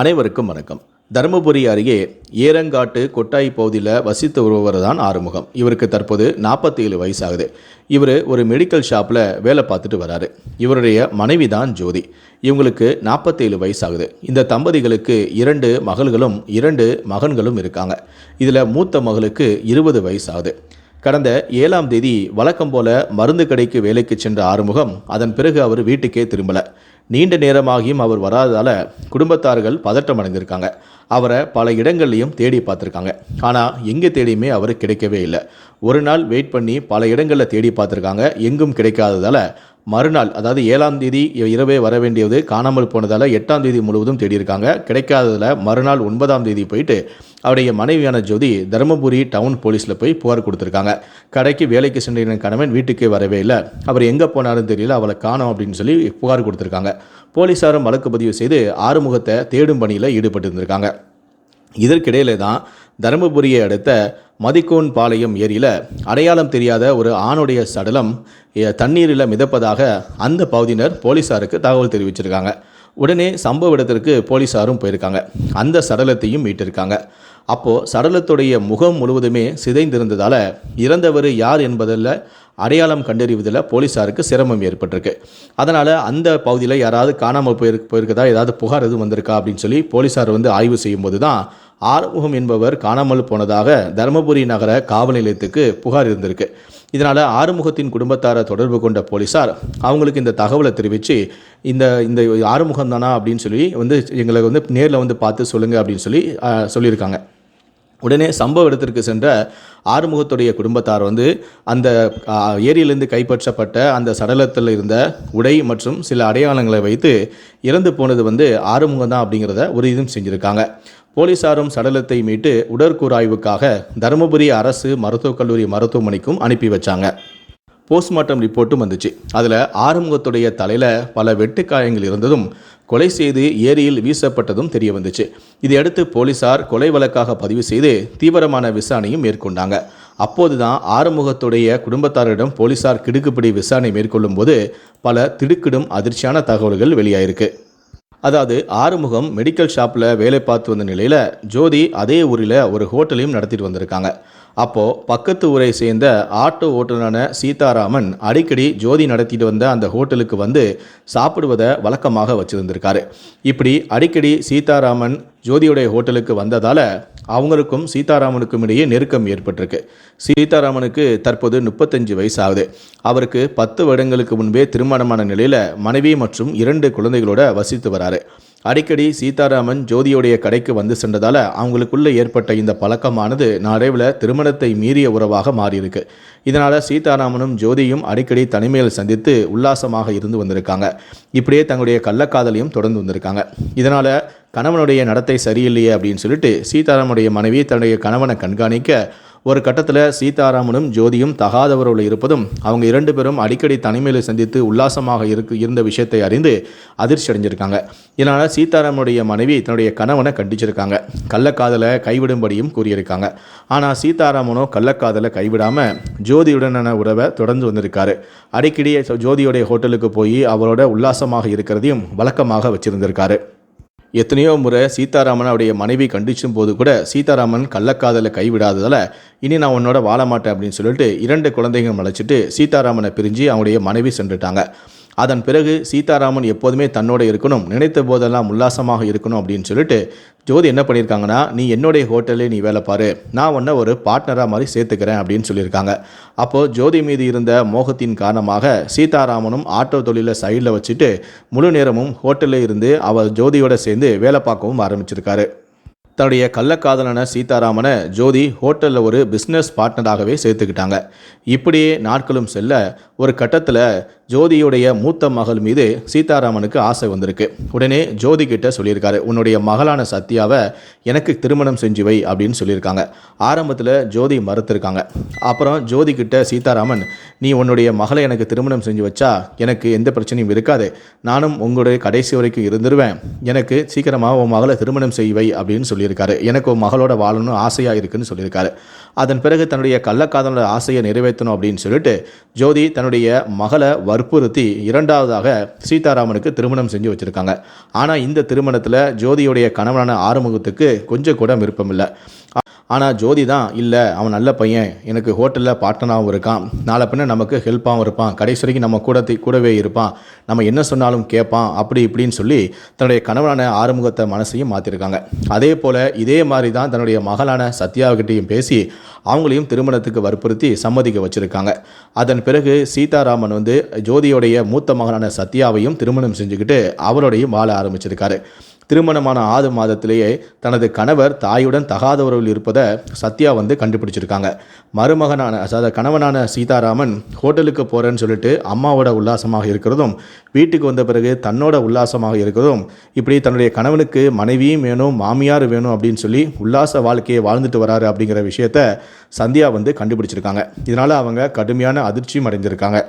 அனைவருக்கும் வணக்கம். தருமபுரி அருகே ஏரங்காட்டு கொட்டாய் பகுதியில் வசித்து வருபவர் தான் ஆறுமுகம். இவருக்கு தற்போது 47 வயசாகுது. இவர் ஒரு மெடிக்கல் ஷாப்பில் வேலை பார்த்துட்டு வராரு. இவருடைய மனைவி தான் ஜோதி. இவங்களுக்கு 47 வயசாகுது. இந்த தம்பதிகளுக்கு இரண்டு மகள்களும் இரண்டு மகன்களும் இருக்காங்க. இதில் மூத்த மகளுக்கு இருபது வயசாகுது. கடந்த ஏழாம் தேதி வழக்கம் போல மருந்து கடைக்கு வேலைக்கு சென்ற ஆறுமுகம் அதன் பிறகு அவர் வீட்டுக்கே திரும்பல. நீண்ட நேரமாகியும் அவர் வராததால குடும்பத்தார்கள் பதட்டம் அடைஞ்சிருக்காங்க அவரை பல இடங்கள்லையும் தேடி பார்த்துருக்காங்க. ஆனால் எங்கே தேடியுமே அவர் கிடைக்கவே இல்லை. ஒரு நாள் வெயிட் பண்ணி பல இடங்களில் தேடி பார்த்துருக்காங்க. எங்கும் கிடைக்காததால் மறுநாள் அதாவது ஏழாம் தேதி இரவே வர வேண்டியது காணாமல் போனதால் எட்டாம் தேதி முழுவதும் தேடியிருக்காங்க. கிடைக்காததில் மறுநாள் ஒன்பதாம் தேதி போயிட்டு அவருடைய மனைவியான ஜோதி தருமபுரி டவுன் போலீஸில் போய் புகார் கொடுத்துருக்காங்க. கடைக்கு வேலைக்கு சென்ற கணவன் வீட்டுக்கே வரவே இல்லை. அவர் எங்கே போனாலும் தெரியல அவளை காணோம் அப்படின்னு சொல்லி புகார் கொடுத்துருக்காங்க. போலீஸாரும் வழக்கு பதிவு செய்து ஆறுமுகத்தை தேடும் பணியில் ஈடுபட்டு இருந்திருக்காங்க இதற்கிடையில தான் தருமபுரியை அடுத்த மதிக்கோன் பாளையம் ஏரியில் அடையாளம் தெரியாத ஒரு ஆணுடைய சடலம் தண்ணீரில் மிதப்பதாக அந்த பகுதியினர் போலீஸாருக்கு தகவல் தெரிவிச்சிருக்காங்க. உடனே சம்பவ இடத்திற்கு போலீஸாரும் போயிருக்காங்க. அந்த சடலத்தையும் மீட்டிருக்காங்க. அப்போது சடலத்துடைய முகம் முழுவதுமே சிதைந்திருந்ததால் இறந்தவர் யார் என்பதில் அடையாளம் கண்டறிவதில் போலீஸாருக்கு சிரமம் ஏற்பட்டிருக்கு. அதனால் அந்த பகுதியில் யாராவது காணாமல் போயிரு போயிருக்கதா? ஏதாவது புகார் எதுவும் வந்திருக்கா? அப்படின்னு சொல்லி போலீஸார் வந்து ஆய்வு செய்யும்போது தான் ஆறுமுகம் என்பவர் காணாமல் போனதாக தருமபுரி நகர காவல் நிலையத்துக்கு புகார் இருந்திருக்கு. இதனால் ஆறுமுகத்தின் குடும்பத்தாரை தொடர்பு கொண்ட போலீஸார் அவங்களுக்கு இந்த தகவலை தெரிவித்து இந்த இந்த ஆறுமுகம் தானா அப்படின்னு சொல்லி வந்து எங்களை வந்து நேரில் வந்து பார்த்து சொல்லுங்கள் அப்படின்னு சொல்லி சொல்லியிருக்காங்க. உடனே சம்பவ இடத்திற்கு சென்ற ஆறுமுகத்துடைய குடும்பத்தார் வந்து அந்த ஏரியிலிருந்து கைப்பற்றப்பட்ட அந்த சடலத்தில் இருந்த உடை மற்றும் சில அடையாளங்களை வைத்து இறந்து போனது வந்து ஆறுமுகம் தான் அப்படிங்கிறத உறுதியும் செஞ்சுருக்காங்க. போலீசாரும் சடலத்தை மீட்டு உடற்கூறாய்வுக்காக தருமபுரி அரசு மருத்துவக் கல்லூரி மருத்துவமனைக்கும் அனுப்பி வச்சாங்க. போஸ்ட்மார்ட்டம் ரிப்போர்ட்டும் வந்துச்சு. அதில் ஆறுமுகத்துடைய தலையில் பல வெட்டுக்காயங்கள் இருந்ததும் கொலை செய்து ஏரியில் வீசப்பட்டதும் தெரிய வந்துச்சு இதையடுத்து போலீசார் கொலை வழக்காக பதிவு செய்து தீவிரமான விசாரணையும் மேற்கொண்டாங்க. அப்போதுதான் ஆறுமுகத்துடைய குடும்பத்தாரிடம் போலீசார் கிடுக்குப்பிடி விசாரணை மேற்கொள்ளும் போது பல திடுக்கிடும் அதிர்ச்சியான தகவல்கள் வெளியாயிருக்கு. அதாவது ஆறுமுகம் மெடிக்கல் ஷாப்பில் வேலை பார்த்து வந்த நிலையில் ஜோதி அதே ஊரில் ஒரு ஹோட்டலையும் நடத்திட்டு வந்திருக்காங்க. அப்போது பக்கத்து ஊரை சேர்ந்த ஆட்டோ ஓட்டுநரான சீதாராமன் அடிக்கடி ஜோதி நடத்திட்டு வந்த அந்த ஹோட்டலுக்கு வந்து சாப்பிடுவதை வழக்கமாக வச்சுருந்திருக்காரு. இப்படி அடிக்கடி சீதாராமன் ஜோதியுடைய ஹோட்டலுக்கு வந்ததால் அவங்களுக்கும் சீதாராமனுக்கும் இடையே நெருக்கம் ஏற்பட்டிருக்கு. சீதாராமனுக்கு தற்போது முப்பத்தஞ்சு வயசு ஆகுது அவருக்கு பத்து வருடங்களுக்கு முன்பே திருமணமான நிலையில் மனைவி மற்றும் இரண்டு குழந்தைகளோட வசித்து வராரு. அடிக்கடி சீதாராமன் ஜோதியுடைய கடைக்கு வந்து சென்றதால் அவங்களுக்குள்ளே ஏற்பட்ட இந்த பழக்கமானது நாடைவில் திருமணத்தை மீறிய உறவாக மாறியிருக்கு. இதனால் சீதாராமனும் ஜோதியும் அடிக்கடி தனிமையில் சந்தித்து உல்லாசமாக இருந்து வந்திருக்காங்க. இப்படியே தங்களுடைய கள்ளக்காதலையும் தொடர்ந்து வந்திருக்காங்க. இதனால் கணவனுடைய நடத்தை சரியில்லையே அப்படின்னு சொல்லிட்டு சீதாராமனுடைய மனைவி தன்னுடைய கணவனை கண்காணிக்க ஒரு கட்டத்தில் சீதாராமனும் ஜோதியும் தகாதவரோடு இருப்பதும் அவங்க இரண்டு பேரும் அடிக்கடி தனிமையில் சந்தித்து உல்லாசமாக இருக்கு இருந்த விஷயத்தை அறிந்து அதிர்ச்சி அடைஞ்சிருக்காங்க. இதனால் சீதாராமனுடைய மனைவி தன்னுடைய கணவனை கண்டிச்சிருக்காங்க. கள்ளக்காதலை கைவிடும்படியும் கூறியிருக்காங்க. ஆனால் சீதாராமனோ கள்ளக்காதலை கைவிடாமல் ஜோதியுடனான உறவை தொடர்ந்து வந்திருக்காரு. அடிக்கடி ஜோதியோடைய ஹோட்டலுக்கு போய் அவரோட உல்லாசமாக இருக்கிறதையும் வழக்கமாக வச்சிருந்திருக்காரு. எத்தனையோ முறை சீதாராமன் அவருடைய மனைவி கண்டிச்சும் போது கூட சீதாராமன் கள்ளக்காதலை கைவிடாததால் இனி நான் உன்னோட வாழ மாட்டேன் அப்படின்னு சொல்லிட்டு இரண்டு குழந்தைகளும் அழைச்சிட்டு சீதாராமனை பிரிஞ்சு அவனுடைய மனைவி சென்றுட்டாங்க. அதன் பிறகு சீதாராமன் எப்போதுமே தன்னோட இருக்கணும் நினைத்த போதெல்லாம் உல்லாசமாக இருக்கணும் அப்படின்னு சொல்லிட்டு ஜோதி என்ன பண்ணியிருக்காங்கன்னா நீ என்னுடைய ஹோட்டலே நீ வேலை பாரு நான் உன்னை ஒரு பார்ட்னராக மாதிரி சேர்த்துக்கிறேன் அப்படின்னு சொல்லியிருக்காங்க. அப்போது ஜோதி மீது இருந்த மோகத்தின் காரணமாக சீதாராமனும் ஆட்டோ தொழிலை சைடில் வச்சுட்டு முழு நேரமும் ஹோட்டலில் இருந்து அவர் ஜோதியோட சேர்ந்து வேலை பார்க்கவும் ஆரம்பிச்சிருக்காரு. தன்னுடைய கள்ளக்காதலான சீதாராமனை ஜோதி ஹோட்டலில் ஒரு பிஸ்னஸ் பார்ட்னராகவே சேர்த்துக்கிட்டாங்க. இப்படியே நாட்களும் செல்ல ஒரு கட்டத்தில் ஜோதியுடைய மூத்த மகள் மீது சீதாராமனுக்கு ஆசை வந்திருக்கு. உடனே ஜோதி கிட்ட சொல்லியிருக்காரு உன்னுடைய மகளான சத்யாவை எனக்கு திருமணம் செஞ்சு வை அப்படின்னு சொல்லியிருக்காங்க. ஆரம்பத்தில் ஜோதி மறுத்திருக்காங்க. அப்புறம் ஜோதி கிட்ட சீதாராமன் நீ உன்னுடைய மகளை எனக்கு திருமணம் செஞ்சு வச்சா எனக்கு எந்த பிரச்சனையும் இருக்காது. நானும் உங்களுடைய கடைசி வரைக்கும் இருந்துருவேன். எனக்கு சீக்கிரமாக உன் மகளை திருமணம் செய்வை அப்படின்னு சொல்லியிருக்காரு. எனக்கு உன் மகளோட வாழணும்னு ஆசையாக இருக்குன்னு சொல்லியிருக்காரு. அதன் பிறகு தன்னுடைய கள்ளக்காதலோட ஆசையை நிறைவேற்றணும் அப்படின்னு சொல்லிட்டு ஜோதி தன்னுடைய மகளை வற்புறுத்தி இரண்டாவதாக சீதாராமனுக்கு திருமணம் செஞ்சு வச்சுருக்காங்க. ஆனால் இந்த திருமணத்தில் ஜோதியுடைய கணவனான ஆறுமுகத்துக்கு கொஞ்சம் கூட விருப்பமில்லை. ஆனால் ஜோதி தான் இல்லை அவன் நல்ல பையன். எனக்கு ஹோட்டலில் பார்ட்னராகவும் இருக்கான். நாளை பின்ன நமக்கு ஹெல்ப்பாகவும் இருப்பான். கடைசி வரைக்கும் நம்ம கூட கூடவே இருப்பான். நம்ம என்ன சொன்னாலும் கேட்பான் அப்படி இப்படின்னு சொல்லி தன்னுடைய கணவனான ஆறுமுகத்தை மனசையும் மாற்றிருக்காங்க அதே போல் இதே மாதிரி தான் தன்னுடைய மகளான சத்யாவுக்கிட்டையும் பேசி அவங்களையும் திருமணத்துக்கு வற்புறுத்தி சம்மதிக்க வச்சுருக்காங்க. அதன் பிறகு சீதாராமன் வந்து ஜோதியோடைய மூத்த மகனான சத்யாவையும் திருமணம் செஞ்சுக்கிட்டு அவரோடையும் வாழ ஆரம்பிச்சிருக்காரு. திருமணமான ஆறு மாதத்திலேயே தனது கணவர் தாயுடன் தகாத உறவில் இருப்பதை சத்யா வந்து கண்டுபிடிச்சிருக்காங்க. மருமகனான அதாவது கணவனான சீதாராமன் ஹோட்டலுக்கு போகிறேன்னு சொல்லிட்டு அம்மாவோட உல்லாசமாக இருக்கிறதும் வீட்டுக்கு வந்த பிறகு தன்னோட உல்லாசமாக இருக்கிறதும் இப்படி தன்னுடைய கணவனுக்கு மனைவியும் வேணும் மாமியார் வேணும் அப்படின்னு சொல்லி உல்லாச வாழ்க்கையை வாழ்ந்துட்டு வராரு அப்படிங்கிற விஷயத்த சந்தியா வந்து கண்டுபிடிச்சிருக்காங்க. இதனால் அவங்க கடுமையான அதிர்ச்சியும் அடைஞ்சிருக்காங்க.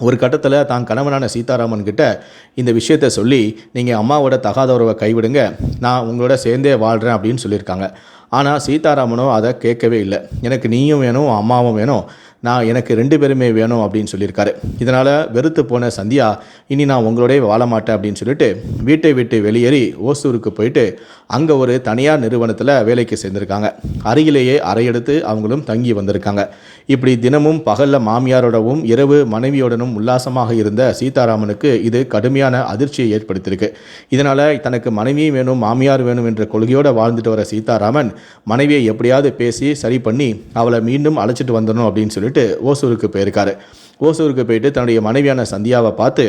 ஒரு கட்டத்தில் தான் கணவனான சீதாராமன் கிட்ட இந்த விஷயத்தை சொல்லி நீங்கள் அம்மாவோட தகாத உறவை கைவிடுங்க. நான் உங்களோட சேர்ந்தே வாழ்கிறேன் அப்படின்னு சொல்லியிருக்காங்க. ஆனால் சீதாராமனோ அதை கேட்கவே இல்லை. எனக்கு நீயும் வேணும் அம்மாவும் வேணும். நான் எனக்கு ரெண்டு பேருமே வேணும் அப்படின்னு சொல்லியிருக்காரு. இதனால் வெறுத்து போன சந்தியா இனி நான் உங்களோடய வாழ மாட்டேன் அப்படின்னு சொல்லிட்டு வீட்டை விட்டு வெளியேறி ஓசூருக்கு போயிட்டு அங்கே ஒரு தனியார் நிறுவனத்தில் வேலைக்கு சேர்ந்திருக்காங்க. அருகிலேயே அறையெடுத்து அவங்களும் தங்கி வந்திருக்காங்க. இப்படி தினமும் பகலில் மாமியாரோடவும் இரவு மனைவியோடனும் உல்லாசமாக இருந்த சீதாராமனுக்கு இது கடுமையான அதிர்ச்சியை ஏற்படுத்தியிருக்கு. இதனால் தனக்கு மனைவியும் வேணும் மாமியார் வேணும் என்ற கொள்கையோடு வாழ்ந்துட்டு வர சீதாராமன் மனைவியை எப்படியாவது பேசி சரி பண்ணி அவளை மீண்டும் அழைச்சிட்டு வந்துடணும் அப்படின்னு சொல்லிட்டு ஓசூருக்கு போயிருக்காரு. ஓசூருக்கு போயிட்டு தன்னுடைய மனைவியான சந்தியாவை பார்த்து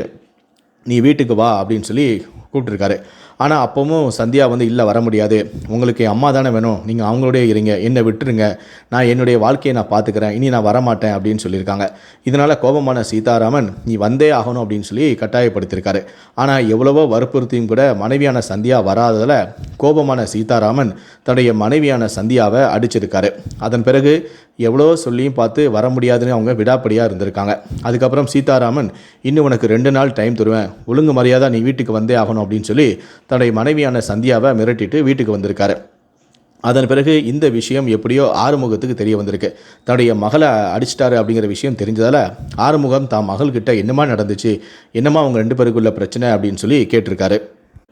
நீ வீட்டுக்கு வா அப்படின்னு சொல்லி கூப்பிட்டுருக்காரு. ஆனால் அப்போவும் சந்தியா வந்து இல்லை வர முடியாது. உங்களுக்கு அம்மா தானே வேணும். நீங்கள் அவங்களோடய இருங்க. என்னை விட்டுருங்க. நான் என்னுடைய வாழ்க்கையை நான் பார்த்துக்கிறேன் இனி நான் வரமாட்டேன் அப்படின்னு சொல்லியிருக்காங்க. இதனால் கோபமான சீதாராமன் நீ வந்தே ஆகணும் அப்படின்னு சொல்லி கட்டாயப்படுத்தியிருக்காரு. ஆனால் எவ்வளவோ வற்புறுத்தியும் கூட மனைவியான சந்தியா வராததில் கோபமான சீதாராமன் தன்னுடைய மனைவியான சந்தியாவை அடிச்சிருக்காரு. அதன் பிறகு எவ்வளோ சொல்லியும் பார்த்து வர முடியாதுன்னு அவங்க விடாப்படியாக இருந்திருக்காங்க. அதுக்கப்புறம் சீதாராமன் இன்னும் உனக்கு ரெண்டு நாள் டைம் தருவேன். ஒழுங்கு மரியாதை நீ வீட்டுக்கு வந்தே ஆகணும் அப்படின்னு சொல்லி தன்னுடைய மனைவியான சந்தியாவை மிரட்டிட்டு வீட்டுக்கு வந்திருக்காரு. அதன் பிறகு இந்த விஷயம் எப்படியோ ஆறுமுகத்துக்கு தெரிய வந்திருக்கு. தன்னுடைய மகளை அடிச்சிட்டாரு அப்படிங்கிற விஷயம் தெரிஞ்சதால் ஆறுமுகம் தான் மகள்கிட்ட என்னமா நடந்துச்சு? என்னமா அவங்க ரெண்டு பேருக்குள்ள பிரச்சனை? அப்படின்னு சொல்லி கேட்டிருக்காரு.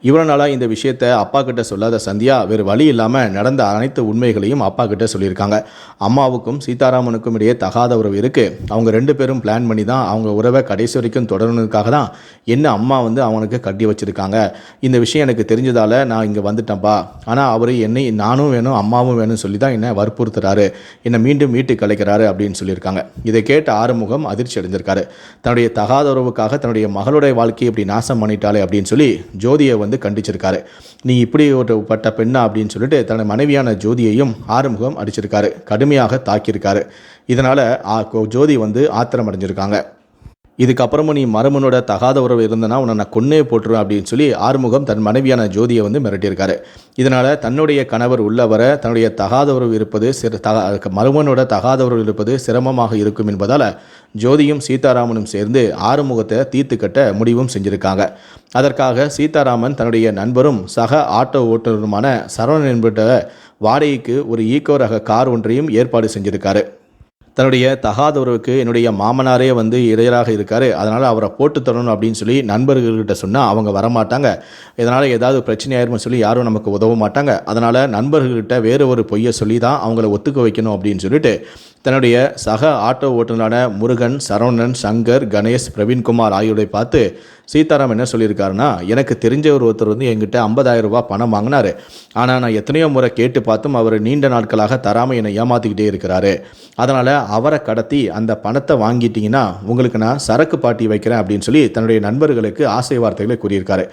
இவ்வளோ நாளாக இந்த விஷயத்த அப்பா கிட்ட சொல்லாத சந்தியா வேறு வழி இல்லாமல் நடந்த அனைத்து உண்மைகளையும் அப்பா கிட்ட சொல்லியிருக்காங்க. அம்மாவுக்கும் சீதாராமனுக்கும் இடையே தகாத உறவு இருக்குது அவங்க ரெண்டு பேரும் பிளான் பண்ணி தான் அவங்க உறவை கடைசி வரைக்கும் தொடரணுக்காக தான் என்ன அம்மா வந்து அவனுக்கு கட்டி வச்சுருக்காங்க. இந்த விஷயம் எனக்கு தெரிஞ்சதால் நான் இங்கே வந்துட்டேன்ப்பா. ஆனால் அவர் என்னை நானும் வேணும் அம்மாவும் வேணும்னு சொல்லி தான் என்னை வற்புறுத்துறாரு. என்னை மீண்டும் வீட்டுக்கு அழைக்கிறாரு அப்படின்னு சொல்லியிருக்காங்க. இதை கேட்ட ஆறுமுகம் அதிர்ச்சி அடைஞ்சிருக்காரு. தன்னுடைய தகாத உறவுக்காக தன்னுடைய மகளுடைய வாழ்க்கையை இப்படி நாசம் பண்ணிட்டாலே அப்படின்னு சொல்லி ஜோதியை வந்து கண்டிச்சிருக்காரு. நீ இப்படி ஒரு பட்ட பெண்ணா அப்படின்னு சொல்லிட்டு தனது மனைவியான ஜோதியையும் ஆறுமுகம் அடிச்சிருக்காரு. கடுமையாக தாக்கியிருக்காரு. இதனால் ஜோதி வந்து ஆத்திரம் அடைஞ்சிருக்காங்க இதுக்கப்புறமும் நீ மருமனோட தகாத உறவு இருந்தனா உன்னை நான் கொன்னே போட்டுருவேன் அப்படின்னு சொல்லி ஆறுமுகம் தன் மனைவியான ஜோதியை வந்து மிரட்டியிருக்காரு. இதனால் தன்னுடைய கணவர் உள்ள வர தன்னுடைய தகாத உறவு இருப்பது சிற தக மருமனோட தகாத உறவு இருப்பது சிரமமாக இருக்கும் என்பதால் ஜோதியும் சீதாராமனும் சேர்ந்து ஆறுமுகத்தை தீர்த்து கட்ட முடிவும் செஞ்சிருக்காங்க. அதற்காக சீதாராமன் தன்னுடைய நண்பரும் சக ஆட்டோ ஓட்டுநருமான சரவணன் என்பட்ட வாடகைக்கு ஒரு ஈக்கோ ரக கார் ஒன்றையும் ஏற்பாடு செஞ்சிருக்காரு. தன்னுடைய தகாத உறவுக்கு என்னுடைய மாமனாரே வந்து இடையராக இருக்கார். அதனால் அவரை போட்டு தரணும் அப்படின்னு சொல்லி நண்பர்கள்கிட்ட சொன்னால் அவங்க வரமாட்டாங்க. இதனால் ஏதாவது பிரச்சனை ஆயிரும்னு சொல்லி யாரும் நமக்கு உதவ மாட்டாங்க. அதனால் நண்பர்கள்கிட்ட வேறு ஒரு பொய்யை சொல்லி தான் அவங்கள ஒத்துக்க வைக்கணும் அப்படின்னு சொல்லிட்டு தன்னுடைய சக ஆட்டோ ஓட்டுநரான முருகன் சரவணன் சங்கர் கணேஷ் பிரவீன்குமார் ஆகியோரை பார்த்து சீதாராம் என்ன சொல்லியிருக்காருன்னா எனக்கு தெரிஞ்ச ஒரு ஒருத்தர் வந்து என்கிட்ட 50000 ரூபாய் பணம் வாங்கினார். ஆனால் நான் எத்தனையோ முறை கேட்டு பார்த்தும் அவர் நீண்ட நாட்களாக தராமல் என்னை ஏமாற்றிக்கிட்டே இருக்கிறாரு. அதனால் அவரை கடத்தி அந்த பணத்தை வாங்கிட்டீங்கன்னா உங்களுக்கு நான் சரக்கு பாட்டி வைக்கிறேன் அப்படின்னு சொல்லி தன்னுடைய நண்பர்களுக்கு ஆசை வார்த்தைகளை கூறியிருக்காரு.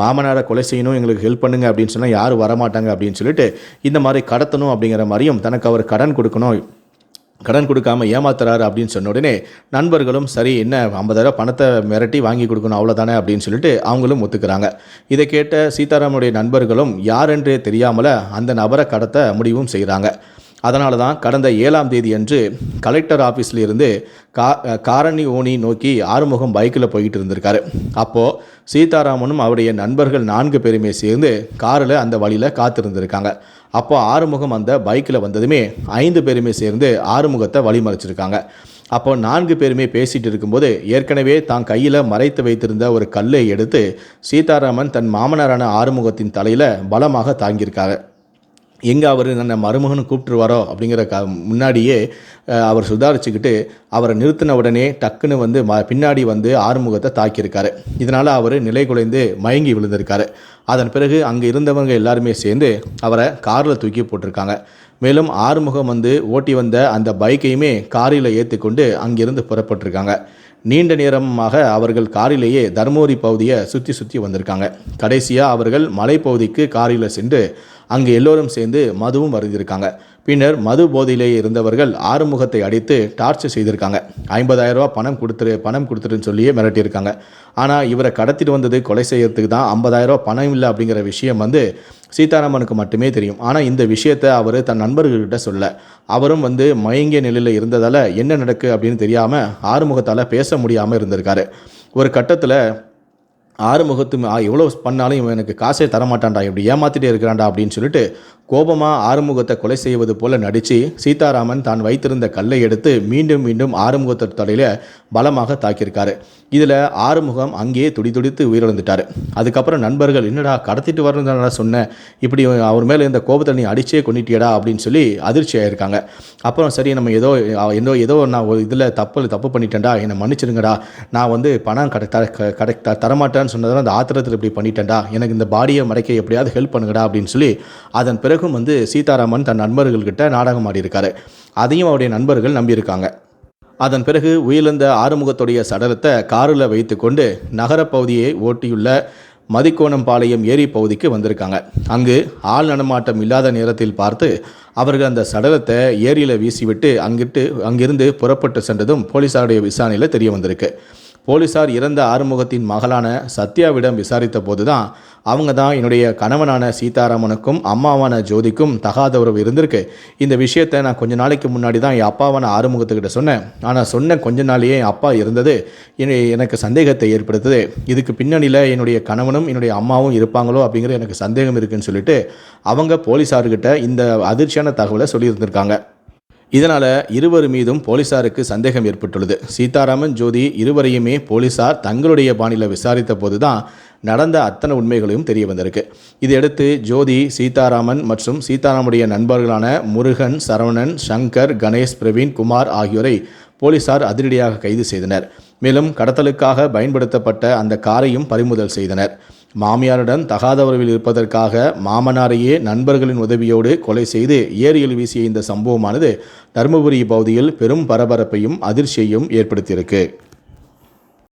மாமனாரை கொலை செய்யணும் எங்களுக்கு ஹெல்ப் பண்ணுங்க அப்படின்னு சொன்னால் யாரும் வரமாட்டாங்க அப்படின்னு சொல்லிட்டு இந்த மாதிரி கடத்தணும் அப்படிங்கிற மாதிரியும் தனக்கு அவர் கடன் கொடுக்கணும் கடன் கொடுக்காம ஏமாத்துறாரு அப்படின்னு சொன்ன உடனே நண்பர்களும் சரி என்ன ஐம்பதாயிரம் பணத்தை மிரட்டி வாங்கி கொடுக்கணும் அவ்வளோதானே அப்படின்னு சொல்லிட்டு அவங்களும் ஒத்துக்கிறாங்க. இதை கேட்ட சீதாராமனுடைய நண்பர்களும் யாரென்றே தெரியாமல் அந்த நபரை கடத்த முடிவும் செய்கிறாங்க அதனால தான் கடந்த ஏழாம் தேதி அன்று கலெக்டர் ஆஃபீஸ்லேருந்து கா காரணி ஓனி நோக்கி ஆறுமுகம் பைக்கில் போய்கிட்டு இருந்திருக்காரு. அப்போது சீதாராமனும் அவருடைய நண்பர்கள் நான்கு பேருமே சேர்ந்து காரில் அந்த வழியில் காத்திருந்திருக்காங்க. அப்போ ஆறுமுகம் அந்த பைக்கில் வந்ததுமே ஐந்து பேருமே சேர்ந்து ஆறுமுகத்தை வழிமறைச்சிருக்காங்க. அப்போ நான்கு பேருமே பேசிகிட்டு இருக்கும்போது ஏற்கனவே தான் கையில் மறைத்து வைத்திருந்த ஒரு கல்லை எடுத்து சீதாராமன் தன் மாமனாரான ஆறுமுகத்தின் தலையில் பலமாக தாங்கியிருக்காங்க எங்கே அவர் ನನ್ನ மருமகன் கூப்பிட்டுருவாரோ அப்படிங்கிற க முன்னாடியே அஹ், அவர் சுதாரிச்சுக்கிட்டு அவரை நிறுத்தின உடனே டக்குன்னு வந்து ம பின்னாடி வந்து ஆறுமுகத்தை தாக்கியிருக்காரு இதனால் அவர் நிலை குலைந்து மயங்கி விழுந்திருக்காரு அதன் பிறகு அங்கே இருந்தவங்க எல்லாருமே சேர்ந்து அவரை காரில் தூக்கி போட்டிருக்காங்க மேலும் ஆறுமுகம் வந்து ஓட்டி வந்த அந்த பைக்கையுமே காரில் ஏற்றிக்கொண்டு அங்கிருந்து புறப்பட்டிருக்காங்க நீண்ட நேரமாக அவர்கள் காரிலேயே தர்மபுரி பகுதியை சுற்றி சுற்றி வந்திருக்காங்க. கடைசியாக அவர்கள் மலைப்பகுதிக்கு காரில் சென்று அங்கே எல்லோரும் சேர்ந்து மதுவும் வருந்திருக்காங்க பின்னர் மது போதையிலேயே இருந்தவர்கள் ஆறுமுகத்தை அடித்து டார்ச்சர் செய்திருக்காங்க. ஐம்பதாயிரம் ரூபா பணம் கொடுத்துரு பணம் கொடுத்துருன்னு சொல்லியே மிரட்டியிருக்காங்க. ஆனால் இவரை கடத்திட்டு வந்தது கொலை செய்யறதுக்கு தான் ஐம்பதாயிரம் ரூபா பணம் இல்லை அப்படிங்கிற விஷயம் வந்து சீதாராமனுக்கு மட்டுமே தெரியும். ஆனால் இந்த விஷயத்தை அவர் தன் நண்பர்கள்கிட்ட சொல்ல அவரும் வந்து மயங்கிய நிலையில் இருந்ததால் என்ன நடக்கு அப்படின்னு தெரியாமல் ஆறுமுகத்தால் பேச முடியாமல் இருந்திருக்காரு. ஒரு கட்டத்தில் ஆறுமுகத்து எவ்வளோ பண்ணாலும் இவன் எனக்கு காசே தரமாட்டான்டா இப்படி ஏமாத்திட்டே இருக்கிறான்டா அப்படின்னு சொல்லிட்டு கோபமாக ஆறுமுகத்தை கொலை செய்வது போல நடித்து சீதாராமன் தான் வைத்திருந்த கல்லை எடுத்து மீண்டும் மீண்டும் ஆறுமுகத்தை தலையில் பலமாக தாக்கியிருக்காரு. இதில் ஆறுமுகம் அங்கேயே துடி துடித்து உயிரிழந்துட்டார். அதுக்கப்புறம் நண்பர்கள் என்னடா கடத்திட்டு வரணும்டா சொன்னேன் இப்படி அவர் மேலே இந்த கோபத்தை நீ அடிச்சே கொண்டுட்டியடா அப்படின்னு சொல்லி அதிர்ச்சி ஆயிருக்காங்க. அப்புறம் சரி நம்ம ஏதோ ஏதோ ஏதோ நான் ஒரு இதில் தப்பு தப்பு பண்ணிட்டேன்டா என்னை மன்னிச்சிடுங்கடா நான் வந்து பணம் கடை தர கடை தரமாட்டேன்னு சொன்னதால் அந்த ஆத்திரத்தில் இப்படி பண்ணிட்டேன்டா எனக்கு இந்த பாடியை மறைக்க எப்படியாவது ஹெல்ப் பண்ணுங்கடா அப்படின்னு சொல்லி அதன் பிறகும் வந்து சீதாராமன் தன் நண்பர்கள்கிட்ட நாடகம் ஆடியிருக்காரு. அதையும் அவருடைய நண்பர்கள் நம்பியிருக்காங்க. அதன் பிறகு உயிரிழந்த ஆறுமுகத்துடைய சடலத்தை காரில் வைத்துக்கொண்டு நகரப்பகுதியை ஓட்டியுள்ள மதிக்கோணம்பாளையம் ஏரி பகுதிக்கு வந்திருக்காங்க. அங்கு ஆள் நடமாட்டம் இல்லாத நேரத்தில் பார்த்து அவர்கள் அந்த சடலத்தை ஏரியில் வீசிவிட்டு அங்கிட்டு அங்கிருந்து புறப்பட்டு சென்றதும் போலீசாருடைய விசாரணையில் தெரிய வந்திருக்கு. போலீசார் இறந்த ஆறுமுகத்தின் மகளான சத்யாவிடம் விசாரித்த போது தான் அவங்க தான் என்னுடைய கணவனான சீதாராமனுக்கும் அம்மாவான ஜோதிக்கும் தகாத உறவு இருந்திருக்கு. இந்த விஷயத்தை நான் கொஞ்ச நாளைக்கு முன்னாடி தான் என் அப்பாவான ஆறுமுகத்துக்கிட்ட சொன்னேன். ஆனால் சொன்ன கொஞ்ச நாளையே என் அப்பா இருந்தது. எனக்கு சந்தேகத்தை ஏற்படுத்துது. இதுக்கு பின்னணியில் என்னுடைய கணவனும் என்னுடைய அம்மாவும் இருப்பாங்களோ அப்படிங்கிற எனக்கு சந்தேகம் இருக்குன்னு சொல்லிட்டு அவங்க போலீஸார்கிட்ட இந்த அதிர்ச்சியான தகவலை சொல்லியிருந்திருக்காங்க. இதனால் இருவர் மீதும் போலீசாருக்கு சந்தேகம் ஏற்பட்டுள்ளது. சீதாராமன் ஜோதி இருவரையுமே போலீசார் தங்களுடைய பாணியில் விசாரித்த போது தான் நடந்த அத்தனை உண்மைகளையும் தெரிய வந்திருக்கு. இதையடுத்து ஜோதி சீதாராமன் மற்றும் சீதாராமுடைய நண்பர்களான முருகன் சரவணன் சங்கர் கணேஷ் பிரவீன் குமார் ஆகியோரை போலீசார் அதிரடியாக கைது செய்தனர். மேலும் கடத்தலுக்காக பயன்படுத்தப்பட்ட அந்த காரையும் பறிமுதல் செய்தனர். மாமியாருடன் தகாத உறவில் இருப்பதற்காக மாமனாரையே நண்பர்களின் உதவியோடு கொலை செய்து ஏரியில் வீசிய இந்த சம்பவமானது தருமபுரி பகுதியில் பெரும் பரபரப்பையும் அதிர்ச்சியையும் ஏற்படுத்தியிருக்கு.